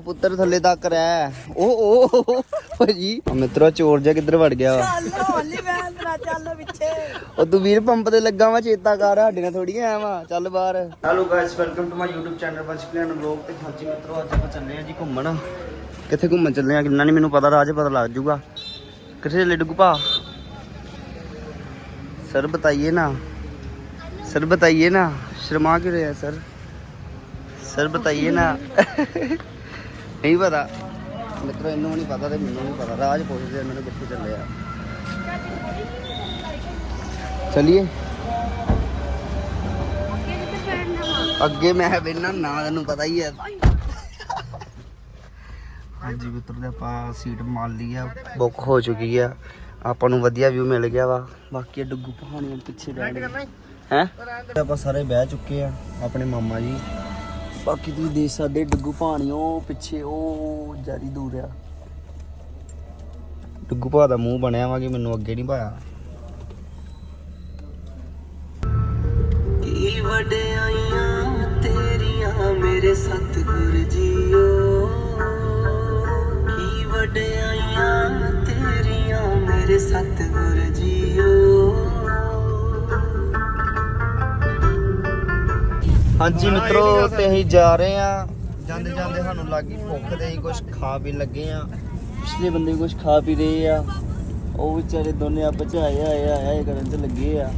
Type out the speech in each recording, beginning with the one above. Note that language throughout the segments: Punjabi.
ਪੁੱਤਰ ਥੱਲੇ ਤੱਕ ਰਹਿ। ਉਹ ਉਹ ਭਾਜੀ। ਮਿੱਤਰਾ ਚੋਰ ਜਾ ਕਿੱਧਰ ਵੜ ਗਿਆ ਚੱਲ ਹੌਲੀ ਵੈਨ ਤਰਾ ਚੱਲ ਲੱਗਾ ਵਾ ਚੇਤਾ ਕਰ ਸਾਡੇ ਨਾਲ ਥੋੜੀ ਆਇਆ ਵਾ। ਚੱਲ ਬਾਹਰ। Hello guys welcome to my YouTube channel Bachpan vlog ਤੇ ਹਾਂਜੀ ਮਿੱਤਰੋ ਅੱਜ ਆਪਾਂ ਚੱਲੇ ਆ ਜੀ ਘੁੰਮਣ। ਕਿੱਥੇ ਘੁੰਮਣ ਚੱਲੇ ਆ? ਕਿੰਨਾ ਨਹੀਂ ਮੈਨੂੰ ਪਤਾ ਰਾਜ ਪਤਾ ਲੱਗ ਜੂਗਾ। ਕਿੱਥੇ ਚੱਲੇ ਡੁੱਗ ਪਾ ਸਰ ਬਤਾਈਏ ਨਾ। ਸਰ ਬਤਾਈਏ ਨਾ। ਸ਼ਰਮਾ ਕਿਉਂ ਰਿਹਾ ਸਰ? ਸਰ ਬਤਾਈਏ ਨਾ। ਨਹੀਂ ਪਤਾ ਮਿੱਤਰੋ ਇਹਨੂੰ ਨਹੀਂ ਪਤਾ ਤੇ ਮੈਨੂੰ ਨਹੀਂ ਪਤਾ। ਰਾਜ ਪੁੱਛਦੇ ਮੈਨੂੰ ਕਿੱਥੇ ਚੱਲੇ ਆ। ਚਲਿਏ? ਅੱਗੇ ਮੈਂ ਬੈਠਣਾ ਨਾ ਤੈਨੂੰ ਪਤਾ ਹੀ ਹੈ ਹਾਂਜੀ ਮਿੱਤਰ ਦੇ ਆਪਾਂ ਸੀਟ ਮਾਲ ਲਈ ਆ। ਬੁੱਕ ਹੋ ਚੁੱਕੀ ਆ। ਆਪਾਂ ਨੂੰ ਵਧੀਆ ਵਿਊ ਮਿਲ ਗਿਆ ਵਾ। ਬਾਕੀ ਡੱਗੂ ਪਹਾੜੀਆਂ ਪਿੱਛੇ ਬੈਠ ਗਏ। ਹੈ? ਆਪਾਂ ਸਾਰੇ ਬਹਿ ਚੁੱਕੇ ਆ ਆਪਣੇ ਮਾਮਾ ਜੀ। ਬਾਕੀ ਤੁਸੀਂ ਦੇਖ ਸਕਦੇ ਡੁੱਗੂ ਪਹਾੜੀਆਂ ਪਿੱਛੇ ਉਹ ਜਾਰੀ ਦੂਰ ਆ। ਡੁੱਗੂ ਭਾ ਦਾ ਮੂੰਹ ਬਣਿਆ ਵਾ ਕਿ ਮੈਨੂੰ ਅੱਗੇ ਨਹੀਂ ਪਾਇਆ ਕੀ ਵਡਿਆਈਆਂ ਤੇਰੀਆਂ ਮੇਰੇ ਸਤਿਗੁਰ ਜੀਓ? ਕੀ ਵਡਿਆਈਆਂ ਤੇਰੀਆਂ ਮੇਰੇ ਸਤਿਗੁਰ ਹਾਂਜੀ ਮਿੱਤਰੋ ਤੇ ਅਸੀਂ ਜਾ ਰਹੇ ਆ ਜਾਂਦੇ ਜਾਂਦੇ ਸਾਨੂੰ ਲੱਗੀ ਭੁੱਖ ਤੇ ਅਸੀਂ ਕੁਝ ਖਾ ਪੀ ਲੱਗੇ ਆ ਪਿਛਲੇ ਬੰਦੇ ਵੀ ਕੁਝ ਖਾ ਪੀ ਰਹੇ ਆ। ਉਹ ਵਿਚਾਰੇ ਦੋਨੇ ਆਪਸ ਚ ਆਏ ਆਏ ਆਏ ਕਰਨ ਚ ਲੱਗੇ ਆ।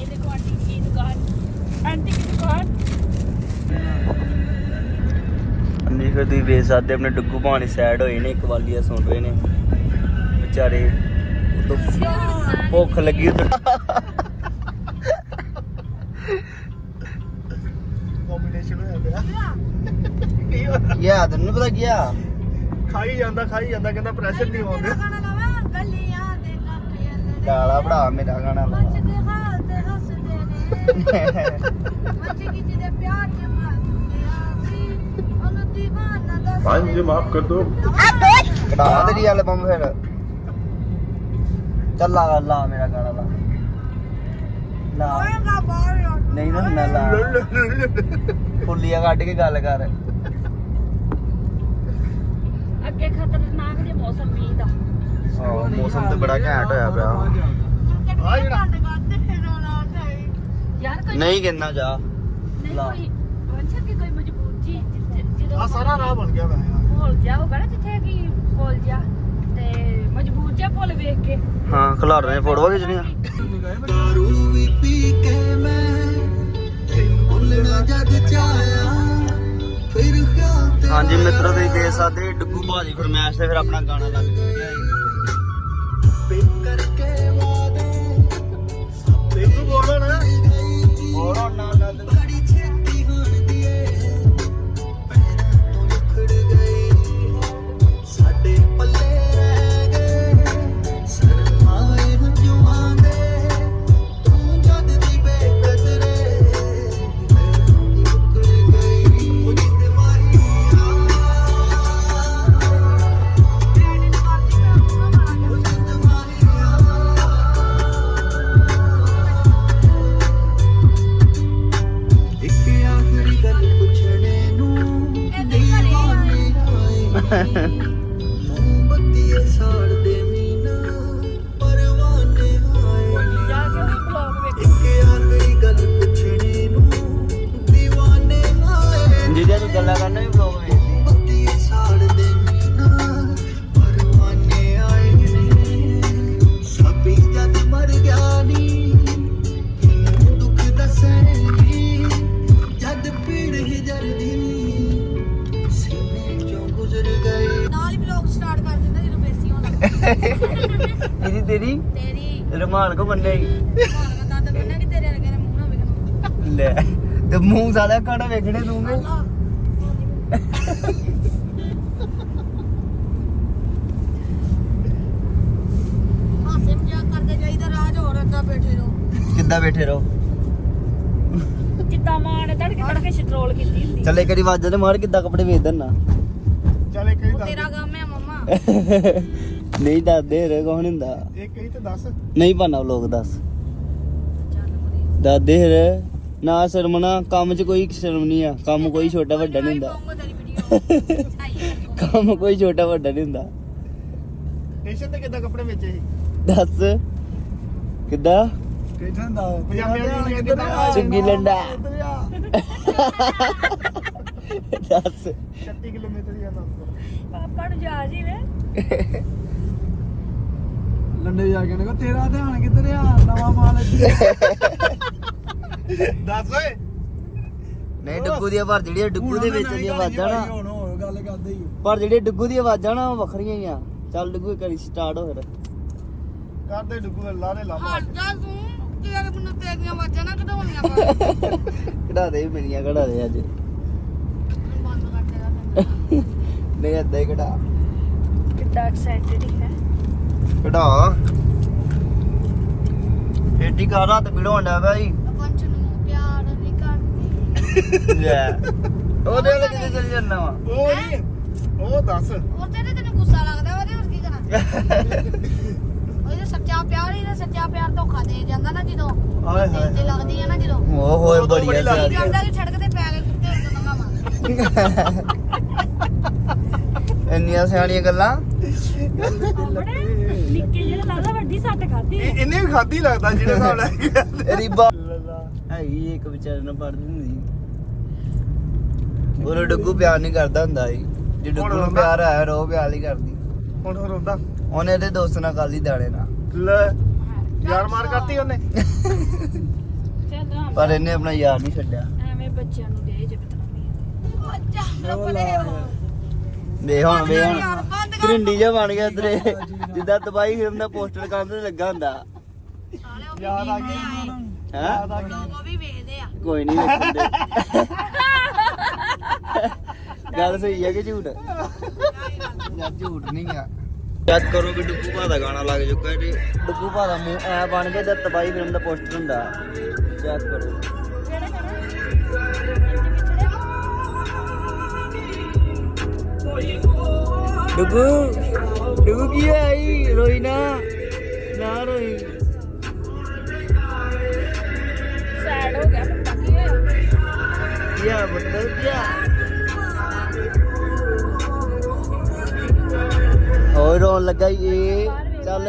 ਇਹ ਦੇਖੋ ਆਂਟੀ ਕੀ ਦੁਕਾਨ? ਆਂਟੀ ਕੀ ਦੁਕਾਨ? ਅੰਨੀ ਫਿਰ ਤੁਸੀਂ ਵੇਖ ਸਕਦੇ ਆਪਣੇ ਡੁੱਗੂ ਪਾਣੀ ਸਾਈਡ ਹੋਏ ਨੇ ਕਵਾਲੀਆ ਸੁਣ ਰਹੇ ਨੇ। ਵਿਚਾਰੇ ਉਦੋਂ ਭੁੱਖ ਲੱਗੀ ਉਦੋਂ ਡਿਸਟ੍ਰੈਕਸ਼ਨ ਗਿਆ ਤੈਨੂੰ ਪਤਾ ਗਿਆ? ਖਾਈ ਜਾਂਦਾ ਖਾਈ ਜਾਂਦਾ ਕਹਿੰਦਾ ਪ੍ਰੈਸ਼ਰ ਨਹੀਂ ਆਉਂਦਾ। ਗਲੀਆਂ ਦੇ ਮੇਰਾ ਗਾਣਾ ਲਾ। ਮੱਚ ਦੇ ਹਾਲ ਤੇ ਹੱਸਦੇ ਨੇ। ਮੱਚ ਕਿਸੇ ਦੇ ਪਿਆਰ ਚ ਮਾਸੂਮ ਆ ਸੀ ਉਹਨੂੰ دیਵਾਨਾ ਦਾ ਪੰਜ ਮਾਫ ਕਰ ਦੋ ਕਢਾ ਤੇਰੀ ਐਲਬਮ ਫਿਰ। ਚੱਲ ਲਾ ਮੇਰਾ ਗਾਣਾ ਲਾ। ਲਾ। ਹੋਏਗਾ ਬਾਹਰ ਨਹੀਂ ਨਾ ਮੈਂ ਲਾ ਫੁੱਲੀਆਂ ਕੱਢ ਕੇ ਗੱਲ ਕਰ। ਅੱਗੇ ਖਤਰਨਾਕ ਜੇ ਮੌਸਮ ਮੀਂਹ ਦਾ। ਹਾਂ ਮੌਸਮ ਤੇ ਬੜਾ ਘੈਂਟ ਹੋਇਆ ਪਿਆ। ਆ ਜਿਹੜਾ ਯਾਰ ਕੋਈ ਨਹੀਂ ਕਿੰਨਾ ਜਾ। ਨਹੀਂ ਲਾ। ਕੋਈ ਵੰਸ਼ਾ ਕਿ ਕੋਈ ਮਜਬੂਰ ਜੀ ਜਿ- ਜਦੋਂ ਆ ਸਾਰਾ ਰਾਹ ਬਣ ਗਿਆ ਵੈਸੇ। ਭੁੱਲ ਜਾ ਹੋਗਾ ਨਾ ਜਿੱਥੇ ਕਿ ਭੁੱਲ ਜਾ ਤੇ ਮਜਬੂਰ ਜਾ ਭੁੱਲ ਵੇਖ ਕੇ। ਹਾਂ ਖਿਲਾਰ ਰਹੇ ਫੋਟੋਆਂ ਖਿੱਚਣੀਆਂ। ਦਾਰੂ ਵੀ ਪੀ ਕੇ ਦੇ ਤੁਸੀਂ ਦੇਖ ਸਕਦੇ ਡੁੱਗੂ ਭਾਜੀ ਫਰਮੈਸ਼ ਤੇ ਫਿਰ ਆਪਣਾ ਗਾਣਾ ਲੱਗ ਚੁੱਕਿਆ ਹੈ ਰਮਾਨ ਕੋ ਤਾਂ ਤਾਂ ਬੰਨਾ ਕਿ ਤੇਰੇ ਵਰਗੇ ਨੇ ਮੂੰਹ ਨਾ ਵੇਖਣਾ ਲੈ ਤੇ ਮੂੰਹ ਸਾਲਾ ਕਾਣਾ ਵੇਖਣੇ ਦੂੰਗੇ ਹਾਸੇ ਮਜ਼ਾਕ ਕਰਦੇ ਜਾਈਦਾ ਰਾਜ ਹੋਰ ਅੱਗਾ ਬੈਠੇ ਰਹੋ ਕਿੱਦਾਂ ਬੈਠੇ ਰਹੋ? ਜਿੱਦਾਂ ਮਾਂ ਨੇ ਤੜਕੇ ਤੜਕੇ ਸਟਰੋਲ ਕੀਤੀ ਹੁੰਦੀ। ਚੱਲ ਇੱਕ ਵਾਰੀ ਵਾਜਾ ਤੇ ਮਾਰ ਕਿੱਦਾਂ ਕੱਪੜੇ ਵੇਚ ਦੇਣਾ ਚੱਲ ਇੱਕ ਹੀ ਉਹ ਦੱਸ ਤੇਰਾ ਕੰਮ ਹੈ ਮਮਾ। ਨਹੀਂ ਦੱਸਦੇ ਰੇ ਕੌਣ ਹੁੰਦਾ। ਇੱਕ ਹੀ ਤੇ ਦੱਸ। ਨਹੀਂ ਪਾਣਾ ਲੋਕ ਦੱਸ। ਚੱਲ ਵਧੀਆ ਦਾਦੇ ਰੇ ਨਾ ਸ਼ਰਮਣਾ ਕੰਮ 'ਚ ਕੋਈ ਸ਼ਰਮ ਨਹੀਂ ਆ। ਕੰਮ ਕੋਈ ਛੋਟਾ ਵੱਡਾ ਨਹੀਂ ਹੁੰਦਾ। ਕੰਮ ਕੋਈ ਛੋਟਾ ਵੱਡਾ ਨਹੀਂ ਹੁੰਦਾ। ਸਟੇਸ਼ਨ ਤੇ ਕਿੱਦਾਂ ਕੱਪੜੇ ਵੇਚੇ ਸੀ? ਦੱਸ। ਕਿੱਦਾਂ? ਸਟੇਸ਼ਨ ਦਾ? ਪਜਾਮੇ ਵਾਲੀ ਕਿੱਦਾਂ ਚੁੰਗੀ ਲੰਡਾ। ਦੱਸ। 36 ਕਿਲੋਮੀਟਰ ਨਾ ਪਾਪਾ ਨੂੰ ਜਾ ਜੀ ਵੇ। ਲੰਡੇ ਜਾ ਕੇ ਨੇ ਤੇਰਾ ਧਿਆਨ ਕਿੱਧਰ ਆ? ਨਵਾਂ ਮਾਲ ਦੱਸ ਓਏ। ਨਹੀਂ ਡੁੱਗੂ ਦੀਆਂ ਪਰ ਜਿਹੜੀਆਂ ਡੁੱਗੂ ਦੇ ਵਿੱਚ ਦੀਆਂ ਆਵਾਜ਼ਾਂ ਨਾ। ਹੁਣ ਹੋਰ ਗੱਲ ਕਰਦੇ ਹੀ ਪਰ ਜਿਹੜੇ ਡੁੱਗੂ ਦੀਆਂ ਆਵਾਜ਼ਾਂ ਨਾ ਉਹ ਵੱਖਰੀਆਂ ਹੀ ਆ। ਚੱਲ ਡੁੱਗੂ ਕਰੀ ਸਟਾਰਟ ਹੋ ਫਿਰ। ਕਰਦੇ ਡੁੱਗੂ ਲਾਰੇ ਲਾ ਹਟ ਜਾ ਤੂੰ। ਯਾਰ ਮੈਨੂੰ ਤੇਰੀਆਂ ਆਵਾਜ਼ਾਂ ਨਾ ਕਢਾਉਣੀਆਂ ਪਾ। ਕਢਾ ਦੇ ਮੇਰੀਆਂ ਕਢਾ ਦੇ ਅੱਜ। ਬੰਦ ਕਰ ਦੇਗਾ ਨਹੀਂ ਹੀ ਕਢਾ। ਕਿੱਡਾ ਐਕਸਾਈਟਡ ਹੈ। ਕਢਾ ਏਡੀ ਕਾ ਰਾਤ ਬਿੜੋਂ ਡਿਆ ਭਾਈ ਪੰਚ ਨੂੰ ਪਿਆਰ ਨਹੀਂ ਕਰਦੀ। ਲੈ ਉਹਦੇ ਵਾਲੇ ਕਿੱਥੇ ਚੱਲ ਜਾਂਦਾ ਵਾ? ਉਹ ਨਹੀਂ ਉਹ ਦੱਸ। ਉਹ ਤੇ ਤੈਨੂੰ ਗੁੱਸਾ ਲੱਗਦਾ ਵਾ ਤੇ ਹੋਰ ਕੀ ਕਰਾਂ? ਉਹ ਜੇ ਸੱਚਾ ਪਿਆਰ ਹੀ ਨਾ ਸੱਚਾ ਪਿਆਰ ਧੋਖਾ ਦੇ ਜਾਂਦਾ ਨਾ ਜਦੋਂ। ਹਾਏ ਤੇ ਲੱਗਦੀ ਹੈ ਨਾ ਜਦੋਂ। ਉਹ ਹੋਏ ਬੜੀ ਆ ਲੱਗਦੀ ਆ। ਕਿ ਤੇ ਪੈ ਕੇ ਕੁੱਤੇ ਉਦੋਂ ਲੰਘਾਵਾਂ ਇੰਨੀਆਂ ਸਿਆਣੀਆਂ ਗੱਲਾਂ? ਨਿੱਕੇ ਜਿਹੇ ਲੱਗਦਾ ਵੱਡੀ ਸੱਟ ਖਾਦੀ ਇਹਨੇ ਵੀ ਖਾਦੀ ਲੱਗਦਾ ਜਿਹੜੇ ਹਿਸਾਬ ਲੈ ਕੇ ਰੀਬਾ ਹੈਗੀ ਇੱਕ ਵਿਚਾਰੇ ਨਾਲ ਪੜਦੀ ਹੁੰਦੀ ਉਹ ਡੁੱਗੂ ਪਿਆਰ ਨਹੀਂ ਕਰਦਾ ਹੁੰਦਾ ਸੀ। ਜੇ ਡੁੱਗੂ ਨੂੰ ਪਿਆਰ ਆਇਆ ਰੋ ਪਿਆਰ ਨਹੀਂ ਕਰਦੀ। ਹੁਣ ਹੋਰ ਹੁੰਦਾ ਉਹਨੇ ਇਹਦੇ ਦੋਸਤ ਨਾਲ ਕੱਲ ਹੀ ਦਾਣੇ ਨਾਲ। ਲੈ ਯਾਰ ਮਾਰ ਕਰਤੀ ਉਹਨੇ। ਚੱਲ ਪਰ ਇਹਨੇ ਆਪਣਾ ਯਾਰ ਨਹੀਂ ਛੱਡਿਆ। ਐਵੇਂ ਬੱਚਿਆਂ ਨੂੰ ਦੇ ਜੇ ਅੱਛਾ ਰੱਬਨੇ ਵੇ ਹੁਣ ਵੇ ਹੁਣ। ਕਰਿੰਡੀ ਜਿਹਾ ਬਣ ਗਿਆ ਤੇਰੇ ਜਿੱਦਾਂ ਤਬਾਈ ਫਿਲਮ ਦਾ ਪੋਸਟਰ ਕੰਧ ਤੇ ਲੱਗਾ ਹੁੰਦਾ। ਸਾਲੇ ਉਹ ਵੀ ਯਾਦ ਆ ਵੇਖਦੇ ਗਈ ਹੈ? ਯਾਦ ਆ ਗਈ। ਲੋਕ ਉਹ ਵੀ ਵੇਖਦੇ ਆ। ਕੋਈ ਨਹੀਂ ਵੇਖਦੇ। ਗੱਲ ਸਹੀ ਹੈ ਕਿ ਝੂਠ? ਯਾਰ ਝੂਠ ਨਹੀਂ ਆ। ਚੈੱਕ ਕਰੋ ਵੀ ਡੁੱਗੂ ਭਾ ਦਾ ਗਾਣਾ ਲੱਗ ਚੁੱਕਾ ਜੀ। ਡੁੱਗੂ ਭਾ ਦਾ ਮੂੰਹ ਐ ਬਣ ਗਿਆ ਜਦ ਤਬਾਈ ਫਿਲਮ ਦਾ ਪੋਸਟਰ ਹੁੰਦਾ। ਚੈੱਕ ਕਰੋ। ਡੁੱਗੂ ਡੁੱਗੂ ਕੀ ਹੋਇਆ ਈ ਰੋਈ ਨਾ ਨਾ ਰੋਈ ਸੈਡ ਹੋ ਗਿਆ ਪੱਪਾ ਕੀ ਹੋਇਆ ਕੀ ਆ ਕੀ ਆ ਹੋਰ ਰੋਣ ਲੱਗਾ ਇਹ ਚੱਲ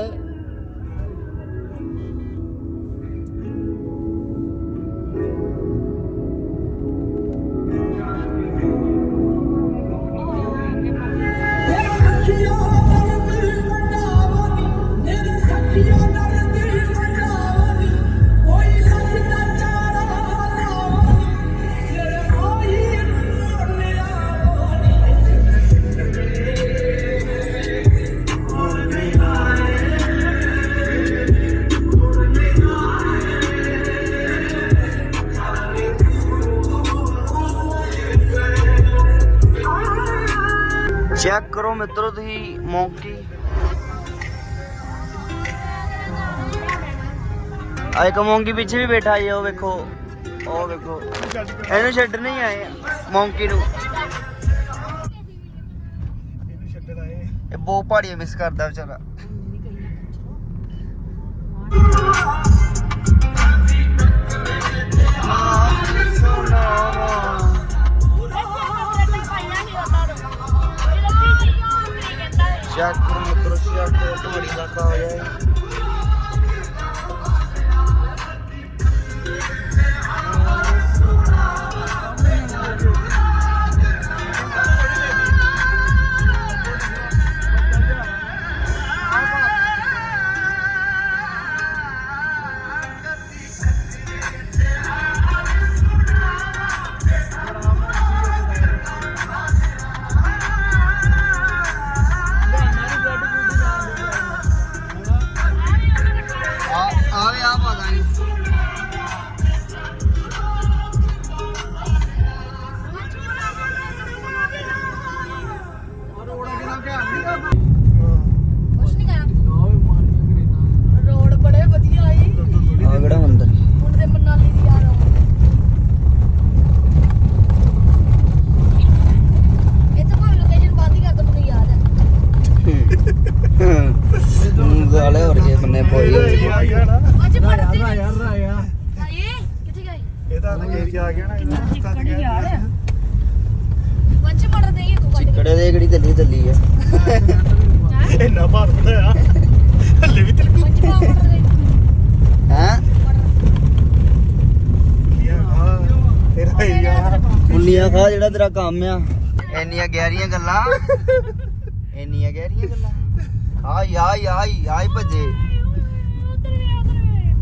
ਚੈੱਕ ਕਰੋ ਮਿੱਤਰੋ ਤੁਸੀਂ, ਮੌਂਕੀ। ਆ ਇੱਕ ਮੌਂਕੀ ਪਿੱਛੇ ਵੀ ਬੈਠਾ ਹੈ ਉਹ ਵੇਖੋ ਉਹ ਵੇਖੋ। ਇਹਨੂੰ ਛੱਡਣ ਨਹੀਂ ਆਏ, ਮੌਂਕੀ ਨੂੰ। ਇਹ ਬਹੁਤ ਪਹਾੜੀਆਂ ਮਿਸ ਕਰਦਾ ਵਿਚਾਰਾ। ਚੈੱਕ ਕਰੋ ਮਿੱਤਰੋ ਚੈੱਕ ਕਰੋ ਤੁਹਾਡੀ ਇਲਾਕਾ ਹੋ। ਜਾਏ ਏਰੀਆ ਆ ਗਿਆ ਨਾ ਚਿੱਕੜ ਯਾਰ। ਪੰਜ ਮਟਰ ਦੇ ਤੂੰ ਕੱਢ ਚਿੱਕੜੇ ਦੇ ਕਿਹੜੀ ਦਿੱਲੀ ਚੱਲੀ ਆ? ਕੇ ਇੰਨਾ ਭਾਰ ਬਣਾਇਆ। ਹੱਲੇ ਵੀ ਤਿਲਕ ਪੰਜ ਪਾ ਮਟਰ ਦੇ। ਹੈ? ਤੇਰਾ ਹੀ ਆ। ਮੁੰਨੀਆਂ ਖਾ ਜਿਹੜਾ ਤੇਰਾ ਕੰਮ ਆ। ਇੰਨੀਆਂ ਗਹਿਰੀਆਂ ਗੱਲਾਂ। ਇੰਨੀਆਂ ਗਹਿਰੀਆਂ ਗੱਲਾਂ। ਆਈ ਆਈ ਆਈ ਆਈ ਭੱਜੇ।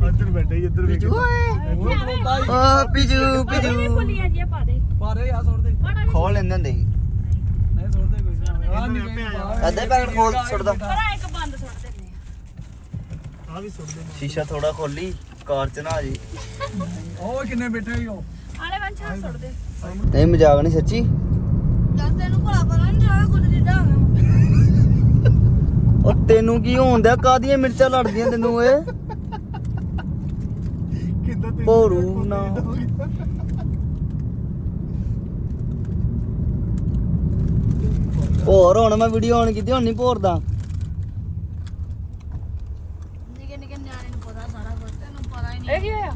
ਇੱਧਰ ਬੈਠੇ ਸੀ, ਇੱਧਰ ਵੀ ਪਿਜੂ ਓਏ। ਓ ਪਿਜੂ ਪਿਜੂ। ਪੁੱਲੀਆਂ ਜੀ ਪਾ ਦੇ ਪਾਰੇ ਆ ਸੁੱਟ ਦੇ। ਖੋਲ ਲੈਂਦੇ ਹੁੰਦੇ ਸੀ। ਨਹੀਂ ਸੁੱਟ ਦੇ ਕੋਈ ਨਾ। ਆ ਨਹੀਂ ਗਈ ਅੱਧੇ ਪੈਕਟ ਖੋਲ ਸੁੱਟਦਾ ਪਰ ਇੱਕ ਬੰਦ ਸੁੱਟ ਦਿੰਦੇ ਆ। ਆ ਵੀ ਸੁੱਟ ਦੇ। ਸ਼ੀਸ਼ਾ ਥੋੜਾ ਖੋਲੀ ਕਾਰ ਚ ਨਾ ਜੀ। ਉਹ ਕਿੰਨੇ ਬੈਠੇ ਹੀ ਆਲੇ ਵੰਚਾ ਸੁੱਟ ਦੇ। ਨਹੀਂ ਮਜ਼ਾਕ ਨਹੀਂ ਸੱਚੀ। ਜਦ ਤੈਨੂੰ ਭਲਾ ਪਤਾ ਨਹੀਂ ਸਾਰਾ ਕੁਝ ਜਿੱਦਾਂ ਉਹ ਤੈਨੂੰ ਕੀ ਹੋਣਦਿਆ ਕਾਦੀਆਂ ਮਿਰਚਾਂ ਲੜਦੀਆਂ ਤੈਨੂੰ ਓਏ? ਭੋਰੂ ਨਾ। ਹੋਰ ਹੁਣ ਮੈਂ ਵੀਡੀਓ ਆਨ ਕੀਤੀ ਹੁਣ ਨਹੀਂ ਭੋਰਦਾ। ਨਿੱਕੇ ਨਿੱਕੇ ਨਿਆਣੇ ਨੂੰ ਪਤਾ ਸਾਰਾ ਕੁਝ ਤੈਨੂੰ ਪਤਾ ਹੀ ਨਹੀਂ ਇਹ ਕੀ ਹੋਇਆ?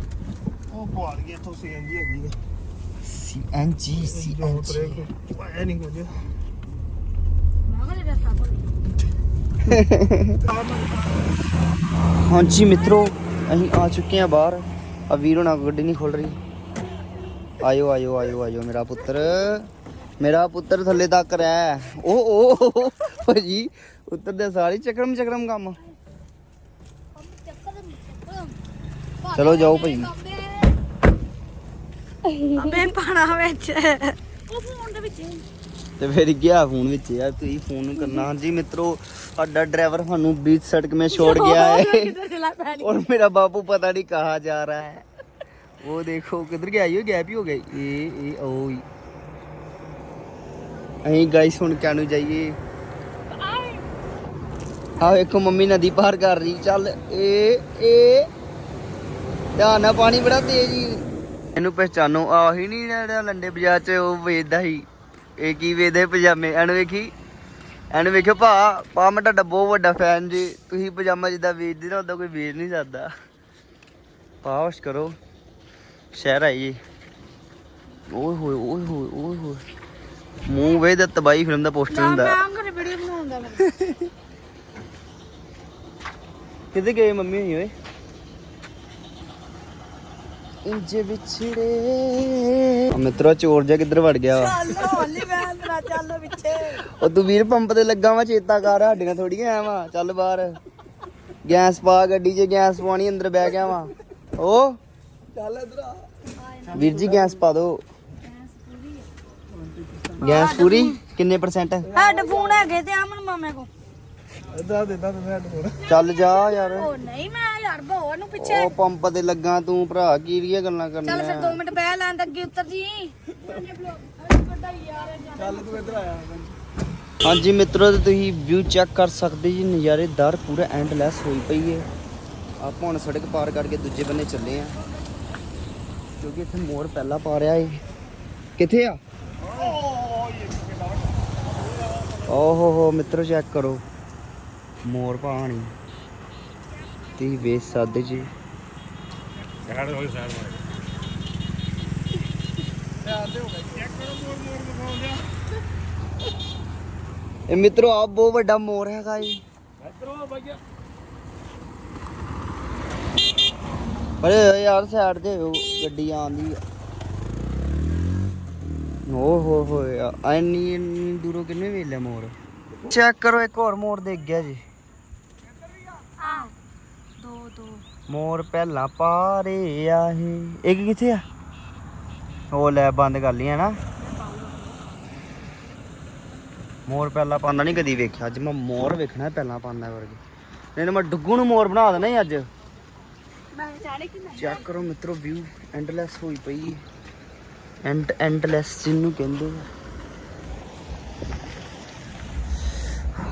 ਉਹ ਪਵਾਰ ਗਈ ਇੱਥੋਂ ਸੀਐਨਜੀ ਹੈਗੀ ਹੈ ਸੀਐਨਜੀ ਦੋ ਤਰੇ ਪਾਇਆ ਨਹੀਂ ਕੁਝ। ਮੈਂ ਕਹਿੰਦਾ ਰਸਤਾ ਭੁੱਲ ਹਾਂਜੀ ਮਿੱਤਰੋ ਅਸੀਂ ਆ ਚੁੱਕੇ ਹਾਂ ਬਾਹਰ। ਆ ਵੀਰ ਹੋਣਾ ਗੱਡੀ ਨਹੀਂ ਖੁੱਲ ਰਹੀ। ਆਇਓ ਆਇਓ ਆਇਓ ਆਇਓ ਮੇਰਾ ਪੁੱਤਰ। ਮੇਰਾ ਪੁੱਤਰ ਥੱਲੇ ਤੱਕ ਰਹਿ। ਓ ਓ ਓ, ਭਾਜੀ ਉੱਤਰ ਦੇ ਸਾਰੀ ਚੱਕਰਮ ਚੱਕਰਮ ਕੰਮ। ਚਲੋ ਜਾਓ ਭਾਈ ਅਬੇ ਪਾਣਾ ਵਿੱਚ। ਉਹ ਫੋਨ ਦੇ ਵਿੱਚ। ਤੇ ਫਿਰ ਗਿਆ ਫੋਨ ਵਿੱਚ ਯਾਰ ਤੁਸੀਂ ਫੋਨ ਕਰਨਾ ਹਾਂਜੀ ਮਿੱਤਰੋ ਸਾਡਾ ਡਰਾਈਵਰ ਸਾਨੂੰ बीच सड़क में छोड़ गया है और मेरा बापू पता नहीं कहाँ जा रहा है वो देखो किधर गया ये गैप ही हो गई ये ये ओ ਅਸੀਂ ਗਾਈਸ ਹੁਣ ਕਿਆ ਨੂੰ ਜਾਈਏ ਆ ਵੇਖੋ ਮੰਮੀ ਨਦੀ ਪਾਰ ਕਰ ਰਹੀ ਚੱਲ ਏ ਏ ਧਿਆਨ ਨਾਲ ਪਾਣੀ ਬੜਾ ਤੇਜ਼ ਹੀ ਇਹਨੂੰ ਪਹਿਚਾਨੋ ਆਹੀ ਨਹੀਂ ਜਿਹੜਾ ਲੰਡੇ ਬਾਜ਼ਾਰ ਚ ਉਹ ਵੇਚਦਾ ਸੀ ਇਹ ਕੀ ਵੇਚਦੇ ਪਜਾਮੇ? ਇਹਨੂੰ ਵੇਖੀ? ਇਹਨੂੰ ਵੇਖਿਓ ਭਾ ਭਾ ਮੈਂ ਤੁਹਾਡਾ ਬਹੁਤ ਵੱਡਾ ਫੈਨ ਜੀ। ਤੁਸੀਂ ਪਜਾਮਾ ਜਿੱਦਾਂ ਵੇਚਦੇ ਨਾ ਉਦਾਂ ਕੋਈ ਵੇਚ ਨਹੀਂ ਸਕਦਾ। ਪਾਵਸ਼ ਕਰੋ। ਸ਼ਹਿਰ ਆਈਏ ਓਏ ਹੋਏ ਓਏ ਹੋਏ ਓਏ ਹੋਏ। ਮੂੰਹ ਵੇ ਦਾ ਤਬਾਈ ਫਿਲਮ ਦਾ ਪੋਸਟਰ ਹੁੰਦਾ। ਮੈਂ ਘਰੇ ਵੀਡੀਓ ਬਣਾਉਂਦਾ ਮੈਂ ਕਿੱਥੇ ਗਏ ਮੰਮੀ ਹੋਈ ਓਏ? ਇੰਜ ਵਿਛੜੇ। ਆ ਮਿੱਤਰੋ ਚੋਰ ਜਾ ਕਿੱਧਰ ਵੜ ਗਿਆ ਵਾ? ਚੱਲ ਹੌਲੀ ਮੈਂ ਤੇਰਾ ਚੱਲ ਪਿੱਛੇ। ਉਹ ਤੂੰ ਵੀਰ ਪੰਪ ਤੇ ਲੱਗਾ ਵਾ ਚੇਤਾ ਕਰ ਸਾਡੀਆਂ ਥੋੜੀਆਂ ਆ ਵਾ ਚੱਲ ਬਾਹਰ। ਗੈਸ ਪਾ ਗੱਡੀ 'ਚ ਗੈਸ ਪਾਣੀ ਅੰਦਰ ਬਹਿ ਗਿਆ ਵਾ। ਓ? ਚੱਲ ਇਧਰ ਆ। ਵੀਰ ਜੀ ਗੈਸ ਪਾ ਦਿਓ ਗੈਸ ਪੂਰੀ? ਕਿੰਨੇ ਪਰਸੈਂਟ ਹੈਡਫੋਨ ਹੈਗੇ ਤੇ ਅਮਨ ਮਾਮੇ ਕੋ ਇਦਾਂ ਹੈਡਫੋਨ ਚੱਲ ਜਾ ਯਾਰ। ਉਹ ਨਹੀਂ ਮੈਂ ਯਾਰ ਭੋ ਨੂੰ ਪਿੱਛੇ। ਉਹ ਪੰਪ ਤੇ ਲੱਗਾ ਤੂੰ ਭਰਾ ਕੀ ਰੀਆਂ ਗੱਲਾਂ ਚੱਲ ਕਰਨੀਆਂ ਫਿਰ 2 ਮਿੰਟ ਬਹਿ ਲੈਣ ਦੇ ਅੱਗੇ ਉੱਤਰ ਜੀ। ਚੱਲ ਤੂੰ ਇਧਰ ਆਇਆ ਹਾਂਜੀ ਮਿੱਤਰੋ ਤੇ ਤੁਸੀਂ ਵਿਊ ਚੈੱਕ ਕਰ ਸਕਦੇ ਜੀ ਨਜ਼ਾਰੇਦਾਰ ਪੂਰਾ ਐਂਡਲੈਸ ਹੋਈ ਪਈ ਹੈ ਆਪਾਂ ਹੁਣ ਸੜਕ ਪਾਰ ਕਰਕੇ ਦੂਜੇ ਬੰਨੇ ਚੱਲੇ ਆ। ਕਿਉਂਕਿ ਇੱਥੇ ਮੋੜ ਪਹਿਲਾਂ ਪਾ ਰਿਹਾ ਏ। ਕਿੱਥੇ ਆ? ਓਹੋ ਹੋ ਮਿੱਤਰੋ ਚੈੱਕ ਕਰੋ। ਮੋਰ ਪਾਣੀ ਤੁਸੀਂ ਵੇਖ ਸਕਦੇ ਜੀ। ਯਾਰ ਹੋਈ ਸਾਰ ਮਾਰ ਇਹ ਮਿੱਤਰੋ ਆ ਬਹੁਤ ਵੱਡਾ ਮੋਰ ਹੈਗਾ ਜੀ। ਇਧਰੋਂ ਭਈਆ ਅਰੇ ਯਾਰ ਸਾਈਡ ਤੇ ਗੱਡੀ ਆਂਦੀ ਓ ਹੋ ਹੋ ਐਨੀ ਐਨੀ ਦੂਰੋਂ ਕਿੰਨੇ ਵੇਖ ਲਿਆ ਮੋਰ? ਚੈੱਕ ਕਰੋ ਇੱਕ ਹੋਰ ਮੋਰ ਦੇਖ ਗਿਆ ਜੀ। ਆ ਦੋ। ਮੋਰ ਪਹਿਲਾਂ ਪਾਰੇ ਆ ਇਹ ਕਿੱਥੇ ਆ? ਉਹ ਲੈ ਬੰਦ ਕਰ ਲਈ ਹੈ ਨਾ। ਮੋਰ ਪਹਿਲਾਂ ਪਾਉਂਦਾ ਨਹੀਂ ਕਦੀ ਵੇਖਿਆ। ਅੱਜ ਮੈਂ ਮੋਰ ਵੇਖਣਾ ਪਹਿਲਾਂ ਪਾਉਂਦਾ ਵਰਗੇ। ਨਹੀਂ ਤਾਂ ਮੈਂ ਡੁੱਗੂ ਨੂੰ ਮੋਰ ਬਣਾ ਦੇਣਾ ਅੱਜ। ਚੈੱਕ ਕਰੋ ਮਿੱਤਰੋ ਵਿਊ ਐਂਡਲੈਸ ਹੋਈ ਪਈ। ਐਂਡ ਐਂਡਲੈਸ ਜਿਹਨੂੰ ਕਹਿੰਦੇ ਆ।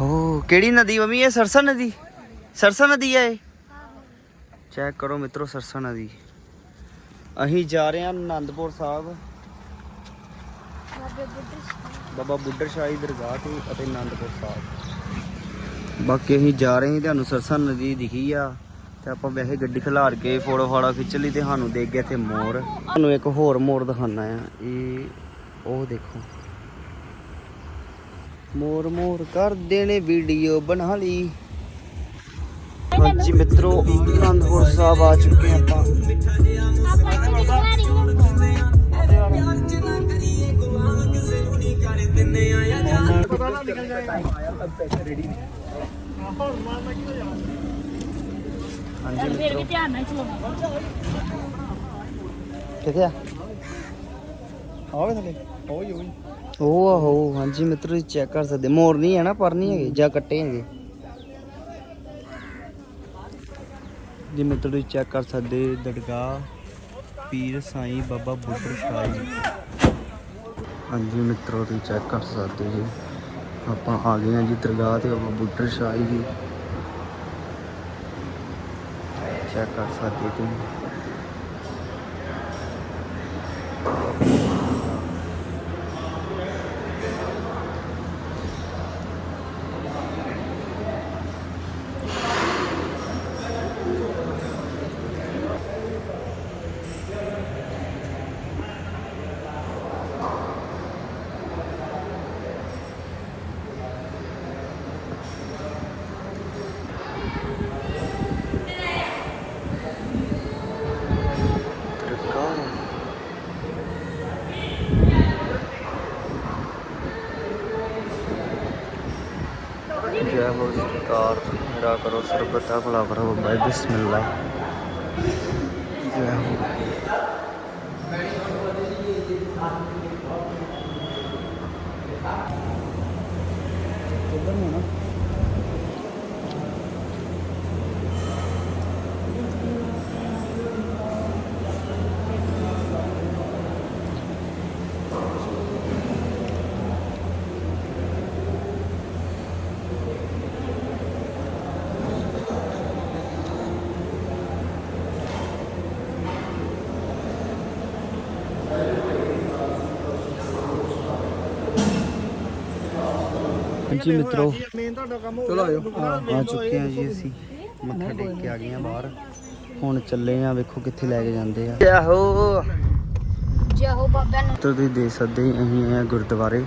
ਹੋ ਕਿਹੜੀ ਨਦੀ ਮੰਮੀ? ਇਹ ਸਰਸਾ ਨਦੀ। ਸਰਸਾ ਨਦੀ ਹੈ ਇਹ। ਚੈੱਕ ਕਰੋ ਮਿੱਤਰੋ ਸਰਸਾ ਨਦੀ ਅਸੀਂ ਜਾ ਰਹੇ ਹਾਂ ਆਨੰਦਪੁਰ ਸਾਹਿਬ। ਬਾਬੇ ਬੁੱਢੇ ਬਾਬਾ ਬੁੱਢਰ ਸ਼ਾਹੀ ਦਰਗਾਹ ਤੇ ਅਤੇ ਆਨੰਦਪੁਰ ਸਾਹਿਬ। ਬਾਕੀ ਅਸੀਂ ਜਾ ਰਹੇ ਹਾਂ ਤੁਹਾਨੂੰ ਸਰਸਾ ਨਦੀ ਦਿਖੀ ਆ। ਤੇ ਆਪਾਂ ਵੈਸੇ ਗੱਡੀ ਖਿਲਾਰ ਕੇ ਫੋਟੋ ਫਾੜਾ ਖਿੱਚ ਲਈ ਤੇ ਸਾਨੂੰ ਦੇਖ ਗਿਆ ਇੱਥੇ ਮੋਰ। ਤੁਹਾਨੂੰ ਇੱਕ ਹੋਰ ਮੋਰ ਦਿਖਾਣਾ ਆ। ਇਹ ਉਹ ਦੇਖੋ। ਮੋਰ ਮੋਰ ਕਰਦੇ ਨੇ ਵੀਡੀਓ ਬਣਾ ਲਈ। ਹਾਂਜੀ ਮਿੱਤਰੋ ਅਨੰਦਪੁਰ ਸਾਹਿਬ ਆ ਚੁੱਕੇ ਆਪਾਂ ਆਪਾਂ। ਨੂੰ ਖਿਲਾੜੀ ਹੁੰਦਾ ਪਤਾ ਨਾ ਨਿਕਲ ਜਾਏਗਾ ਹਾਂਜੀ ਫਿਰ ਵੀ ਧਿਆਨ ਨਾਲ ਚਲਾਉਣਾ ਕਿੱਥੇ ਆ? ਆਵੇ ਥਲੇ। ਹੋਈ ਹੋਈ ਉਹ ਆਹੋ ਹਾਂਜੀ ਮਿੱਤਰੋ ਤੁਸੀਂ ਚੈੱਕ ਕਰ ਸਕਦੇ। ਮੋਰ ਨਹੀਂ ਹੈ ਨਾ ਪਰ ਨਹੀਂ ਹੈਗੇ ਜਾਂ ਕੱਟੇ ਹੈਗੇ। ਜੀ ਮਿੱਤਰੋ, ਤੁਸੀਂ ਚੈੱਕ ਕਰ ਸਕਦੇ ਦਰਗਾਹ ਪੀਰ ਸਾਈਂ ਬਾਬਾ ਬੁੱਢਰ ਸ਼ਾਹ ਜੀ। ਹਾਂਜੀ ਮਿੱਤਰੋ, ਤੁਸੀਂ ਚੈੱਕ ਕਰ ਸਕਦੇ ਜੀ ਆਪਾਂ ਆ ਗਏ ਹਾਂ ਜੀ ਦਰਗਾਹ ਤੇ ਬਾਬਾ ਬੁੱਢਰ ਸ਼ਾਹ ਜੀ ਚੈੱਕ ਕਰ ਸਕਦੇ ਤੁਸੀਂ। ਜੈ ਹੋ ਸਰਕਾਰ ਮੇਰਾ ਕਰੋ ਸਰਬਤਾ ਭਲਾ ਕਰੋ। ਬਾਈ ਬਿਸਮਿਲ੍ਲਾ ਜੈ ਹੋ ਹਾਂਜੀ ਮਿੱਤਰੋ। ਮੇਨ ਤੁਹਾਡਾ ਕੰਮ ਹੋ ਚਲੋ ਆਇਓ। ਆ ਚੁੱਕੇ ਆ ਜੀ ਅਸੀਂ। ਮੱਥਾ ਟੇਕ ਕੇ ਆ ਗਏ ਆ ਬਾਹਰ। ਹੁਣ ਚੱਲੇ ਆ ਵੇਖੋ ਕਿੱਥੇ ਲੈ ਕੇ ਜਾਂਦੇ ਆ। ਆਹੋ ਜਹੋ ਬਾਬਾ ਨੂੰ। ਤਾਂ ਤੁਸੀਂ ਦੇਖ ਸਕਦੇ ਅਸੀਂ ਆ ਗੁਰਦੁਆਰੇ।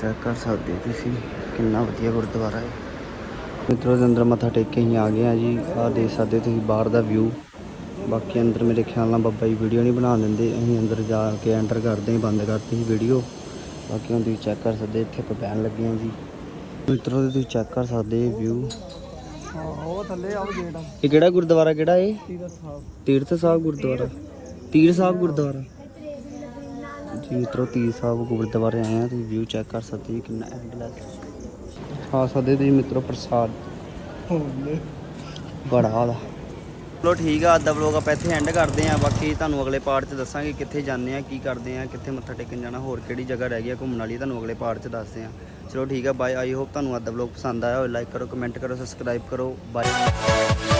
ਚੈੱਕ ਕਰ ਸਕਦੇ ਹੋ ਤੁਸੀਂ ਕਿੰਨਾ ਵਧੀਆ ਗੁਰਦੁਆਰਾ ਹੈ। ਮਿੱਤਰੋ ਦੇ ਅੰਦਰ ਮੱਥਾ ਟੇਕ ਕੇ ਅਸੀਂ ਆ ਗਏ ਆ ਜੀ। ਆ ਦੇਖ ਸਕਦੇ ਤੁਸੀਂ ਬਾਹਰ ਦਾ ਵਿਊ ਬਾਕੀ ਅੰਦਰ ਮੇਰੇ ਖਿਆਲ ਨਾਲ ਬੱਬਾ ਜੀ ਵੀਡੀਓ ਨਹੀਂ ਬਣਾ ਦਿੰਦੇ। ਅਸੀਂ ਅੰਦਰ ਜਾ ਕੇ ਐਂਟਰ ਕਰਦੇ ਹੀ ਬੰਦ ਕਰਤੀ ਸੀ ਵੀਡੀਓ ਬਾਕੀ ਹੁਣ ਤੁਸੀਂ ਚੈੱਕ ਕਰ ਸਕਦੇ ਇੱਥੇ ਆਪਾਂ ਬਹਿਣ ਲੱਗੇ ਆ ਜੀ। ਮਿੱਤਰੋ ਤੁਸੀਂ ਚੈੱਕ ਕਰ ਸਕਦੇ ਵਿਊ ਹਾਂ ਉਹ ਥੱਲੇ ਆਓ ਗੇਟ ਇਹ ਕਿਹੜਾ ਗੁਰਦੁਆਰਾ ਕਿਹੜਾ ਇਹ? ਤੀਰਥ ਸਾਹਿਬ। ਤੀਰਥ ਸਾਹਿਬ ਗੁਰਦੁਆਰਾ। ਤੀਰ ਸਾਹਿਬ ਗੁਰਦੁਆਰਾ। ਜੀ ਮਿੱਤਰੋ ਤੀਰ ਸਾਹਿਬ ਗੁਰਦੁਆਰੇ ਆਏ ਆ ਤੁਸੀਂ ਵਿਊ ਚੈੱਕ ਕਰ ਸਕਦੇ ਕਿੰਨਾ ਐਂਡਲੈਸ ਖਾ ਸਕਦੇ ਤੁਸੀਂ ਮਿੱਤਰੋ ਪ੍ਰਸਾਦ। ਬੜਾ ਵਾਲਾ ਚਲੋ ਠੀਕ ਆ ਅੱਜ ਦਾ ਵਲੋਗ ਆਪਾਂ ਇੱਥੇ ਐਂਡ ਕਰਦੇ ਆ ਬਾਕੀ ਤੁਹਾਨੂੰ ਅਗਲੇ ਪਾਰਟ 'ਚ ਦੱਸਾਂਗੇ ਕਿੱਥੇ ਜਾਂਦੇ ਆ ਕੀ ਕਰਦੇ ਆ ਕਿੱਥੇ ਮੱਥਾ ਟੇਕਣ ਜਾਣਾ, ਹੋਰ ਕਿਹੜੀ ਜਗ੍ਹਾ ਰਹਿ ਗਈ ਆ ਘੁੰਮਣ ਵਾਲੀ, ਤੁਹਾਨੂੰ ਅਗਲੇ ਪਾਰਟ 'ਚ ਦੱਸਦੇ ਆ ਚਲੋ ਠੀਕ ਆ ਬਾਏ ਆਈ ਹੋਪ ਤੁਹਾਨੂੰ ਅੱਜ ਦਾ ਵਲੋਗ ਪਸੰਦ ਆਇਆ ਹੋਵੇ। ਲਾਈਕ ਕਰੋ ਕਮੈਂਟ ਕਰੋ ਸਬਸਕ੍ਰਾਈਬ ਕਰੋ। ਬਾਏ